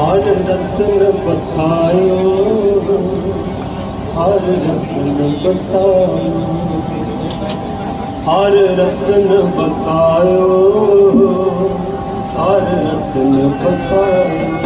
ਹਰ ਰਸਨ ਬਸਾਇਓ ਹਰ ਰਸਨ ਬਸਾਇਓ ਹਰ ਰਸਨ ਬਸਾਇਓ ਸਾਰ ਰਸਨ ਬਸਾਇਓ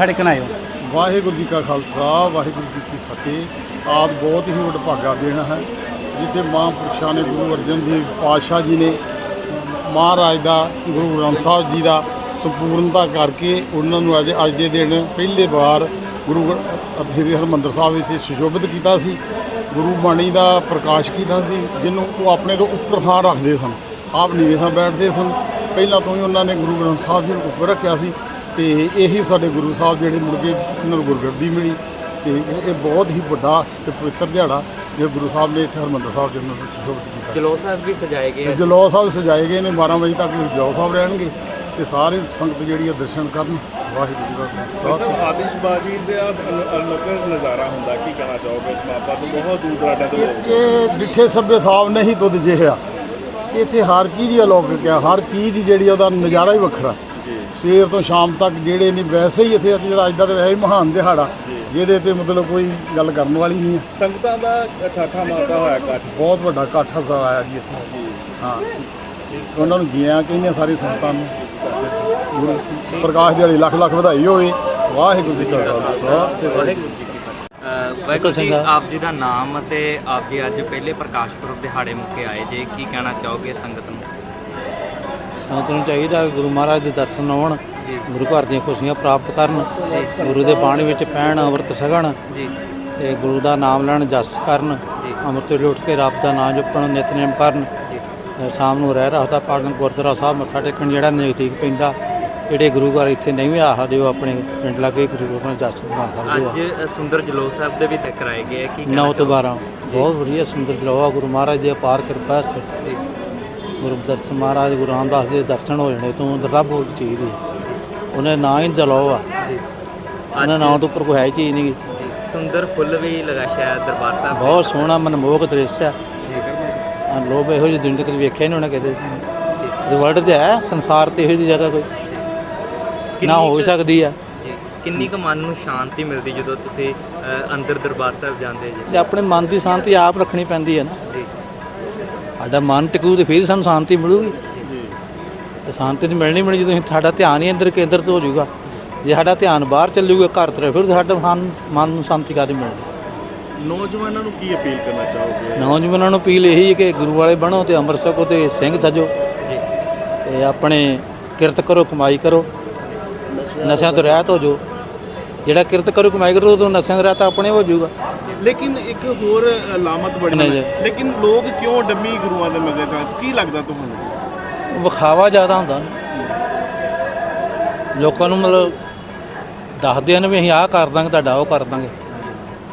ਮੱਥਾ ਟੇਕਣ ਆਇਓ। ਵਾਹਿਗੁਰੂ ਜੀ ਕਾ ਖਾਲਸਾ, ਵਾਹਿਗੁਰੂ ਜੀ ਕੀ ਫਤਿਹ। ਆਦ ਬਹੁਤ ਹੀ ਵਡਭਾਗਾ ਦੇਣਾ ਹੈ, ਜਿੱਥੇ ਮਹਾਂਪੁਰਸ਼ਾਂ ਨੇ ਗੁਰੂ ਅਰਜਨ ਦੇਵ ਪਾਤਸ਼ਾਹ ਜੀ ਨੇ, ਮਹਾਰਾਜ ਦਾ, ਗੁਰੂ ਗ੍ਰੰਥ ਸਾਹਿਬ ਜੀ ਦਾ ਸੰਪੂਰਨਤਾ ਕਰਕੇ ਉਹਨਾਂ ਨੂੰ ਅੱਜ ਅੱਜ ਦੇ ਦਿਨ ਪਹਿਲੇ ਵਾਰ ਗੁਰੂ ਸ੍ਰੀ ਹਰਿਮੰਦਰ ਸਾਹਿਬ ਵਿੱਚ ਸੁਸ਼ੋਭਿਤ ਕੀਤਾ ਸੀ। ਗੁਰੂ ਬਾਣੀ ਦਾ ਪ੍ਰਕਾਸ਼ ਕੀਤਾ ਸੀ, ਜਿਹਨੂੰ ਉਹ ਆਪਣੇ ਤੋਂ ਉੱਪਰ ਥਾਂ ਰੱਖਦੇ ਸਨ। ਆਪ ਨੀਵੇਂ ਥਾਂ ਬੈਠਦੇ ਸਨ। ਪਹਿਲਾਂ ਤੋਂ ਹੀ ਉਹਨਾਂ ਨੇ ਗੁਰੂ ਗ੍ਰੰਥ ਸਾਹਿਬ ਜੀ ਨੂੰ ਉੱਪਰ ਰੱਖਿਆ ਸੀ। ਤੇ ਇਹੀ ਸਾਡੇ ਗੁਰੂ ਸਾਹਿਬ ਜਿਹੜੇ ਮੁੜ ਕੇ ਇਹਨਾਂ ਨੂੰ ਗੁਰਗੱਦੀ ਮਿਲੀ ਤੇ ਇਹ ਬਹੁਤ ਹੀ ਵੱਡਾ ਤੇ ਪਵਿੱਤਰ ਦਿਹਾੜਾ ਜੇ ਗੁਰੂ ਸਾਹਿਬ ਨੇ ਇੱਥੇ ਹਰਿਮੰਦਰ ਸਾਹਿਬ ਜੀ ਨੂੰ ਸੁਸ਼ੋਭਿਤ ਕੀਤਾ ਜਲੋ ਸਾਹਿਬ ਵੀ ਸਜਾਏ ਗਏ ਤੇ ਆ। ਜਲੌ ਸਾਹਿਬ ਸਜਾਏ ਗਏ ਨੇ 12 ਵਜੇ ਤੱਕ ਜਲੌ ਸਾਹਿਬ ਰਹਿਣਗੇ ਤੇ ਸਾਰੇ ਸੰਗਤ ਜਿਹੜੀ ਆ ਦਰਸ਼ਨ ਕਰਨ। ਵਾਹਿਗੁਰੂ ਜੀ ਦਾ ਸਰ ਆਤਿਸ਼ਬਾਜ਼ੀ ਦਾ ਅਲ- ਅਲੱਗ ਨਜ਼ਾਰਾ ਹੁੰਦਾ ਕੀ ਕਹਿਣਾ ਚਾਹੋਗੇ ਇਸ ਮਾਪਾ ਤੋਂ? ਬਹੁਤ ਦੂਰ ਦਰਾਡੇ ਤੋਂ ਇਹ ਡਿੱਠੇ ਸਭੇ ਸਾਹਿਬ ਨਹੀਂ ਤੁਧ ਜਿਹਾ ਇੱਥੇ ਹਰ ਚੀਜ਼ ਹੀ ਅਲੌਕਿਕ ਆ ਹਰ ਚੀਜ਼ ਹੀ ਜਿਹੜੀ ਉਹਦਾ ਨਜ਼ਾਰਾ ਹੀ ਵੱਖਰਾ। ਸਵੇਰ ਤੋਂ ਸ਼ਾਮ ਤੱਕ ਜਿਹੜੇ ਨਹੀਂ ਵੈਸੇ ਹੀ ਇੱਥੇ ਜਿਹੜਾ ਅੱਜ ਦਾ ਤਾਂ ਵੈਸੇ ਹੀ ਮਹਾਨ ਦਿਹਾੜਾ। ਜਿਹਦੇ ਤੇ ਮਤਲਬ ਕੋਈ ਗੱਲ ਕਰਨ ਵਾਲੀ ਨਹੀਂ ਹੈ। ਸੰਗਤਾਂ ਦਾ ਠਾਠਾ ਮਾਰਦਾ ਹੋਇਆ ਇਕੱਠ। ਬਹੁਤ ਵੱਡਾ ਇਕੱਠ ਹਸਾ ਆਇਆ ਜੀ ਇੱਥੇ। ਹਾਂ। ਉਹਨਾਂ ਨੂੰ ਜੀਆਂ ਕਹਿੰਦੇ ਸਾਰੀ ਸੰਗਤਾਂ ਨੂੰ। ਗੁਰੂ ਪ੍ਰਕਾਸ਼ ਦਿਹਾੜੀ ਲੱਖ ਲੱਖ ਵਧਾਈ ਹੋਵੇ। ਵਾਹਿਗੁਰੂ ਜੀ ਕਾ ਖਾਲਸਾ। ਤੇ ਵਾਹਿਗੁਰੂ ਜੀ ਕੀ ਫਤਿਹ। ਅ, ਵਾਹਿਗੁਰੂ ਜੀ ਆਪ ਜੀ ਦਾ ਨਾਮ ਅਤੇ ਆਪ ਜੀ ਅੱਜ ਪਹਿਲੇ ਪ੍ਰਕਾਸ਼ ਪੁਰਬ ਦਿਹਾੜੇ ਮੁੱਕੇ ਆਏ ਜੇ। ਕੀ ਕਹਿਣਾ ਚਾਹੋਗੇ ਸੰਗਤ ਨੂੰ? ਸੰਗਤ ਨੂੰ ਚਾਹੀਦਾ ਗੁਰੂ ਮਹਾਰਾਜ ਦੇ ਦਰਸ਼ਨ ਆਉਣ ਜੀ। ਗੁਰੂ ਘਰ ਦੀਆਂ ਖੁਸ਼ੀਆਂ ਪ੍ਰਾਪਤ ਕਰਨ ਗੁਰੂ ਦੇ ਬਾਣੀ ਵਿੱਚ ਪੈਣ ਅੰਮ੍ਰਿਤ ਛਕਣ ਜੀ। ਤੇ ਗੁਰੂ ਦਾ ਨਾਮ ਲੈਣ ਜਸ ਕਰਨ ਜੀ। ਅੰਮ੍ਰਿਤ ਵੇਲੇ ਉੱਠ ਕੇ ਰੱਬ ਦਾ ਨਾਮ ਜਪਣ ਨਿਤਨੇਮ ਕਰਨ ਜੀ। ਸ਼ਾਮ ਨੂੰ ਰਹਿ ਰਹਾ ਪਾੜਨ ਗੁਰਦੁਆਰਾ ਸਾਹਿਬ ਮੱਥਾ ਟੇਕਣ ਜਿਹੜਾ ਨਜ਼ਦੀਕ ਪੈਂਦਾ ਜਿਹੜੇ ਗੁਰੂ ਘਰ ਇੱਥੇ ਨਹੀਂ ਵੀ ਆ ਸਕਦੇ ਉਹ ਆਪਣੇ ਪਿੰਡ ਲਾਗੇ ਗੁਰੂ ਘਰ ਜਸ ਬਣਾ ਸਕਦੇ ਅੱਜ ਆ। ਅ, ਸੁੰਦਰ ਜਲੋ ਸਾਹਿਬ ਦੇ ਵੀ ਤੇ ਕਰਾਏ ਗਏ। ਕੀ ਕਹਿਣਾ 9 ਤੋਂ ਚਾਹੋਗੇ? 12 ਬਹੁਤ ਵਧੀਆ ਸੁੰਦਰ ਜਲੋਆ ਗੁਰੂ ਮਹਾਰਾਜ ਦੀ ਅਪਾਰ ਕਿਰਪਾ ਜੀ। ਗੁਰੂ ਦਰਸ਼ਨ ਮਹਾਰਾਜ ਗੁਰੂ ਰਾਮਦਾਸ ਦੇ ਦਰਸ਼ਨ ਹੋ ਜਾਣੇ ਤੋਂ ਰੱਬ ਹੋ ਚੀਜ਼ ਦੀ ਉਹਨੇ ਨਾਂ ਹੀ ਜਲੋ ਆ। ਜੀ। ਉਹਨਾਂ ਨਾਂ ਤੋਂ ਉੱਪਰ ਕੋਈ ਹੈ ਚੀਜ਼ ਨਹੀਂ ਸੁੰਦਰ ਫੁੱਲ ਵੀ ਲਗਾ ਸ਼ਾਇਦ ਦਰਬਾਰ ਸਾਹਿਬ ਬਹੁਤ ਸੋਹਣਾ ਮਨਮੋਹਕ ਦ੍ਰਿਸ਼ ਆ। ਆ ਲੋਭ ਇਹੋ ਜਿਹੀ ਦੁਨੀਆ ਤੇ ਕਦੇ ਵੇਖਿਆ ਨਹੀਂ ਹੋਣਾ ਕਿਤੇ। ਜੀ। ਵਰਲਡ ਤੇ ਹੈ ਸੰਸਾਰ ਤੇ ਇਹੋ ਜਿਹੀ ਜਗ੍ਹਾ ਕੋਈ। ਨਾ ਹੋ ਸਕਦੀ ਆ। ਕਿੰਨੀ ਕੁ ਮਨ ਨੂੰ ਸ਼ਾਂਤੀ ਮਿਲਦੀ ਜਦੋਂ ਤੁਸੀਂ ਅੰਦਰ ਦਰਬਾਰ ਸਾਹਿਬ ਜਾਂਦੇ ਜੀ? ਤੇ ਆਪਣੇ ਮਨ ਦੀ ਸ਼ਾਂਤੀ ਆਪ ਰੱਖਣੀ ਪੈਂਦੀ ਹੈ ਨਾ। ਸਾਡਾ ਮਨ ਟਿਕੂ ਤੇ ਫਿਰ ਸਾਨੂੰ ਸ਼ਾਂਤੀ ਮਿਲੂਗੀ। ਤੇ ਸ਼ਾਂਤੀ ਤੇ ਮਿਲਣੀ ਮਿਲਣੀ ਜਦੋਂ ਸਾਡਾ ਧਿਆਨ ਹੀ ਅੰਦਰ ਕੇਂਦਰਿਤ ਹੋ ਜਾਊਗਾ। ਜੇ ਸਾਡਾ ਧਿਆਨ ਬਾਹਰ ਚੱਲੂਗਾ ਘਰ ਤਰਫ ਫਿਰ ਸਾਡਾ ਮਨ ਮਨ ਨੂੰ ਸ਼ਾਂਤੀ ਕਾਦੀ ਮਿਲਦੀ? ਨੌਜਵਾਨਾਂ ਨੂੰ ਕੀ ਅਪੀਲ ਕਰਨਾ ਚਾਹੋਗੇ? ਨੌਜਵਾਨਾਂ ਨੂੰ ਅਪੀਲ ਇਹੀ ਹੈ ਕਿ ਗੁਰੂ ਵਾਲੇ ਬਣੋ ਤੇ ਅੰਮ੍ਰਿਤ ਛਕੋ ਤੇ ਸਿੰਘ ਸਜੋ। ਜੀ। ਤੇ ਆਪਣੇ ਕਿਰਤ ਕਰੋ ਕਮਾਈ ਕਰੋ। ਨਸ਼ਿਆਂ ਤੋਂ ਰਹਿਤ ਹੋ ਜੋ ਜਿਹੜਾ ਕਿਰਤ ਕਰੂ ਕਮਾਈ ਕਰੂ ਉਹ ਨਸ਼ਿਆਂ ਤਾਂ ਆਪਣੇ ਹੋ ਜਾਊਗਾ। ਲੇਕਿਨ ਇੱਕ ਹੋਰ ਨਹੀਂ ਜੀ। ਹੈ ਲੇਕਿਨ ਲੋਕ ਕਿਉਂ ਡੰਮੀ ਗੁਰੂਆਂ ਦੇ ਮਗਰ ਚੱਲ ਕੀ ਲੱਗਦਾ ਤੁਹਾਨੂੰ? ਵਿਖਾਵਾ ਜ਼ਿਆਦਾ ਹੁੰਦਾ ਲੋਕਾਂ ਨੂੰ ਮਤਲਬ ਦੱਸਦੇ ਨੇ ਵੀ ਅਸੀਂ ਆਹ ਕਰ ਦਾਂਗੇ ਤੁਹਾਡਾ ਉਹ ਕਰ ਦਾਂਗੇ।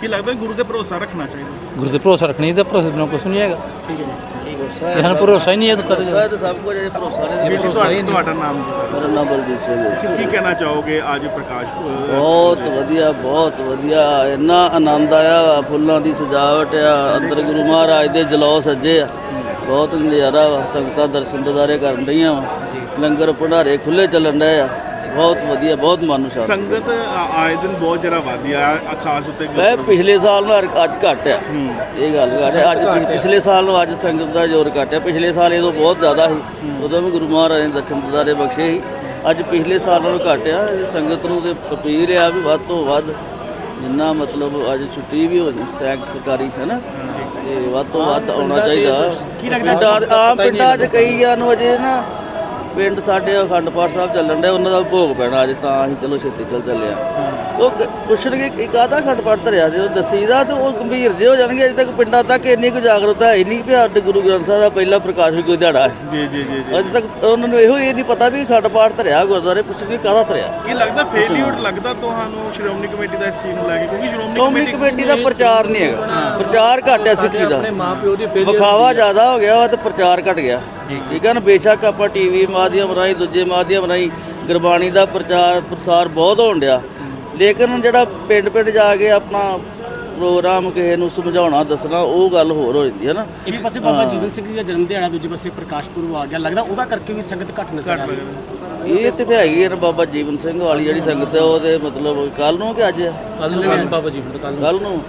ਕੀ ਲੱਗਦਾ ਗੁਰੂ ਤੇ ਭਰੋਸਾ ਰੱਖਣਾ ਚਾਹੀਦਾ? ਗੁਰੂ ਤੇ ਭਰੋਸਾ ਰੱਖਣੀ ਤੇ ਭਰੋਸੇ ਬਿਨਾਂ ਕੁਝ ਨਹੀਂ ਹੈਗਾ। ਠੀਕ ਹੈ ਇਹ ਸਾਨੂੰ ਭਰੋਸਾ ਹੀ ਨਹੀਂ ਹੈ ਤਾਂ ਕਦੇ ਸਭ ਕੁਝ ਇਹ ਭਰੋਸਾ ਨਹੀਂ ਵੀਰ ਜੀ ਤੁਹਾਡਾ ਤੁਹਾਡਾ ਨਾਮ ਜੀ? ਮੇਰਾ ਨਾਮ ਬਲਜੀਤ ਸਿੰਘ ਹੈ। ਕੀ ਕਹਿਣਾ ਚਾਹੋਗੇ ਅੱਜ ਪ੍ਰਕਾਸ਼? ਬਹੁਤ ਵਧੀਆ ਬਹੁਤ ਵਧੀਆ। ਇੰਨਾ ਆਨੰਦ ਆਇਆ ਵਾ, ਫੁੱਲਾਂ ਦੀ ਸਜਾਵਟ ਆ ਅੰਦਰ ਗੁਰੂ ਮਹਾਰਾਜ ਦੇ ਜਲੌ ਸੱਜੇ ਆ। ਬਹੁਤ ਨਜ਼ਾਰਾ ਵਾ ਸੰਗਤਾਂ ਦਰਸ਼ਨ ਦਿਦਾਰੇ ਕਰਨ ਰਹੀਆਂ ਵਾ। ਲੰਗਰ ਭੰਡਾਰੇ ਖੁੱਲੇ ਚੱਲਣ ਡਏ ਆ। ਬਹੁਤ ਵਧੀਆ ਬਹੁਤ ਮਨ ਨੂੰ ਸ਼ਾਂਤੀ ਸੰਗਤ ਆ- ਆਏ ਦਿਨ ਬਹੁਤ ਜਰਾ ਵਧੀਆ ਆ ਖਾਸ ਉੱਤੇ ਮੈਂ। ਪਿਛਲੇ ਸਾਲ ਨਾਲ ਅੱਜ ਘੱਟ ਆ। ਇਹ ਗੱਲ ਘੱਟ ਆ। ਅੱਜ ਪਿ- ਪਿਛਲੇ ਸਾਲ ਨੂੰ ਅੱਜ ਸੰਗਤ ਦਾ ਜ਼ੋਰ ਘੱਟ ਆ। ਪਿਛਲੇ ਸਾਲ ਇਹ ਤੋਂ ਬਹੁਤ ਜ਼ਿਆਦਾ ਸੀ। ਉਦੋਂ ਵੀ ਗੁਰੂ ਮਹਾਰਾਜ ਨੇ ਦਰਸ਼ਨ ਦਿਦਾਰੇ ਬਖਸ਼ੇ ਸੀ। ਅੱਜ ਪਿਛਲੇ ਸਾਲ ਨਾਲੋਂ ਘੱਟ ਆ। ਸੰਗਤ ਨੂੰ ਤੇ ਅਪੀਲ ਆ ਵੀ ਵੱਧ ਤੋਂ ਵੱਧ ਜਿੰਨਾ ਮਤਲਬ ਅੱਜ ਛੁੱਟੀ ਵੀ ਹੋ ਸੈਂਕ ਸਰਕਾਰੀ ਹੈ ਨਾ ਤੇ ਵੱਧ ਤੋਂ ਵੱਧ ਆਉਣਾ ਚਾਹੀਦਾ। ਪਿੰਡਾਂ ਆਮ ਪਿੰਡਾਂ 'ਚ ਕਈਆਂ ਨੂੰ ਅਜੇ ਨਾ ਪਿੰਡ ਸਾਡੇ ਅਖੰਡ ਪਾਠ ਸਾਹਿਬ ਚੱਲਣ ਦੇ ਉਹਨਾਂ ਦਾ ਭੋਗ ਪੈਣਾ ਅੱਜ ਤਾਂ ਅਸੀਂ ਚਲੋ ਛੇਤੀ ਚੱਲ ਚੱਲੇ ਆ ਉਹ ਗ- ਪੁੱਛਣਗੇ ਕਿ ਕਾਹਦਾ ਅਖੰਡ ਪਾਠ ਧਰਿਆ ਜੇ ਉਹ ਦੱਸੀਦਾ ਤੇ ਉਹ ਗੰਭੀਰ ਜੇ ਹੋ ਜਾਣਗੇ ਅਜੇ ਤੱਕ ਪਿੰਡਾਂ ਤੱਕ ਇੰਨੀ ਕੁ ਜਾਗਰੂਕਤਾ ਹੈ ਨਹੀਂ ਵੀ ਸਾਡੇ ਗੁਰੂ ਗ੍ਰੰਥ ਸਾਹਿਬ ਦਾ ਪਹਿਲਾ ਪ੍ਰਕਾਸ਼ ਵੀ ਕੋਈ ਦਿਹਾੜਾ ਹੈ। ਜੀ ਜੀ ਜੀ ਜੀ ਅਜੇ ਤੱਕ ਉਹਨਾਂ ਨੂੰ ਇਹੋ ਇਹ ਨਹੀਂ ਪਤਾ ਵੀ ਅਖੰਡ ਪਾਠ ਧਰਿਆ ਗੁਰਦੁਆਰੇ ਪੁੱਛਣਗੇ ਕਾਹਦਾ ਧਰਿਆ। ਕੀ ਲੱਗਦਾ ਫੇਲਿਊਰ ਲੱਗਦਾ ਤੁਹਾਨੂੰ ਸ਼੍ਰੋਮਣੀ ਕਮੇਟੀ ਦਾ ਇਸ ਚੀਜ਼ ਨੂੰ ਲੈ ਕੇ? ਕਿਉਂਕਿ ਸ਼੍ਰੋਮਣੀ ਕਮੇਟੀ ਦਾ ਪ੍ਰਚਾਰ ਨਹੀਂ ਹੈਗਾ। ਪ੍ਰਚਾਰ ਘੱਟ ਹੈ ਸਿੱਖੀ ਦਾ। ਮਾਪਿਓ ਦੀ ਵਿਖਾਵਾ ਜ਼ਿਆਦਾ ਹੋ ਗਿਆ ਵਾ ਤੇ ਪ੍ਰਚਾਰ ਘਟ ਗਿਆ। ਠੀਕ ਹੈ ਨਾ ਬੇਸ਼ੱਕ ਆਪਾਂ ਟੀਵੀ ਮਾਧਿਅਮ ਰਾਹੀਂ ਦੂਜੇ ਮਾਧਿਅਮ ਰਾਹੀਂ ਗੁਰਬਾਣੀ ਦਾ ਪ੍ਰਚਾਰ ਪ੍ਰਸਾਰ ਬਹੁਤ ਹੋਣ ਡਿਆ। ਲੇਕਿਨ ਜਿਹੜਾ ਪਿੰਡ ਪਿੰਡ ਜਾ ਕੇ ਆਪਣਾ ਪ੍ਰੋਗਰਾਮ ਕਿਸੇ ਨੂੰ ਸਮਝਾਉਣਾ ਦੱਸਣਾ ਉਹ ਗੱਲ ਹੋਰ ਹੋ ਜਾਂਦੀ ਹੈ ਨਾ। ਇੱਕ ਪਾਸੇ ਬਾਬਾ ਜੀਵਨ ਸਿੰਘ ਜੀ ਦਾ ਜਨਮ ਦਿਹਾੜਾ ਦੂਜੇ ਪਾਸੇ ਪ੍ਰਕਾਸ਼ ਪੁਰਬ ਆ ਗਿਆ। ਲੱਗਦਾ ਉਹਦਾ ਕਰਕੇ ਵੀ ਸੰਗਤ ਘੱਟ ਨਜ਼ਰ ਆ ਰਹੀ ਹੈ। ਇਹ ਤੇ ਹੈਗੀ ਹੈ ਨਾ ਬਾਬਾ ਜੀਵਨ ਸਿੰਘ ਵਾਲੀ ਜਿਹੜੀ ਸੰਗਤ ਹੈ ਉਹਦੇ ਮਤਲਬ ਕੱਲ ਨੂੰ ਕਿ ਅੱਜ ਕੱਲ ਨੂੰ ਬਾਬਾ ਜੀ ਹੁਣ ਕੱਲ ਕੱਲ ਨੂੰ?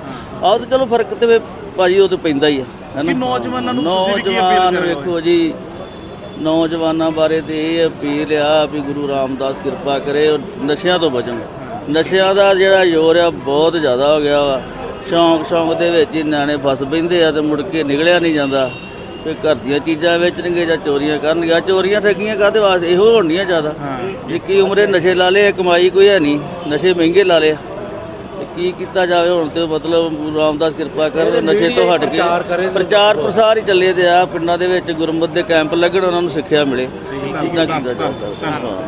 ਆਹ ਤੇ ਚਲੋ ਫ਼ਰਕ ਤੇ ਭਾਜੀ ਉਹ ਤੇ ਪੈਂਦਾ ਹੀ ਕਿ ਨੌਜਵਾਨਾਂ ਨੂੰ ਤੁਸੀਂ ਵੀ ਕੀ ਅਪੀਲ ਨੌਜਵਾਨ ਕਰੋਗੇ? ਵੇਖੋ ਜੀ ਨੌਜਵਾਨਾਂ ਬਾਰੇ ਤੇ ਇਹ ਅਪੀਲ ਆ ਵੀ ਗੁਰੂ ਰਾਮਦਾਸ ਕਿਰਪਾ ਕਰੇ ਨਸ਼ਿਆਂ ਤੋਂ ਬਚਣ। ਨਸ਼ਿਆਂ ਦਾ ਜਿਹੜਾ ਜ਼ੋਰ ਆ ਬਹੁਤ ਜ਼ਿਆਦਾ ਹੋ ਗਿਆ ਵਾ। ਸ਼ੌਂਕ ਸ਼ੌਂਕ ਦੇ ਵਿੱਚ ਹੀ ਨਿਆਣੇ ਫਸ ਪੈਂਦੇ ਆ ਤੇ ਮੁੜ ਕੇ ਨਿਕਲਿਆ ਨਹੀਂ ਜਾਂਦਾ। ਤੇ ਘਰ ਦੀਆਂ ਚੀਜ਼ਾਂ ਵੇਚਣਗੇ ਜਾਂ ਚੋਰੀਆਂ ਕਰਨਗੇ। ਆਹ ਚੋਰੀਆਂ ਠੱਗੀਆਂ ਕਾਹਦੇ ਵਾਸਤੇ? ਇਹੋ ਹੋਣੀਆਂ ਜ਼ਿਆਦਾ। ਇੱਕੀ ਉਮਰੇ ਨਸ਼ੇ ਲਾ ਲਏ ਕਮਾਈ ਕੋਈ ਹੈ ਨਹੀਂ। ਨਸ਼ੇ ਮਹਿੰਗੇ ਲਾ ਲਏ। ਕੀ ਕੀਤਾ ਜਾਵੇ ਹੁਣ ਤੇ ਮਤਲਬ ਰਾਮਦਾਸ ਕਿਰਪਾ ਕਰ ਨਸ਼ੇ ਤੋਂ ਹਟ ਕੇ ਪ੍ਰਚਾਰ ਪ੍ਰਸਾਰ ਹੀ ਚੱਲੇ ਤੇ ਆ ਪਿੰਡਾਂ ਦੇ ਵਿੱਚ ਗੁਰਮਤਿ ਦੇ ਕੈਂਪ ਲੱਗਣ ਉਹਨਾਂ ਨੂੰ ਸਿੱਖਿਆ ਮਿਲੇ। ਚੀਜ਼ਾਂ ਕੀਤਾ ਜਾ ਸਕਦਾ।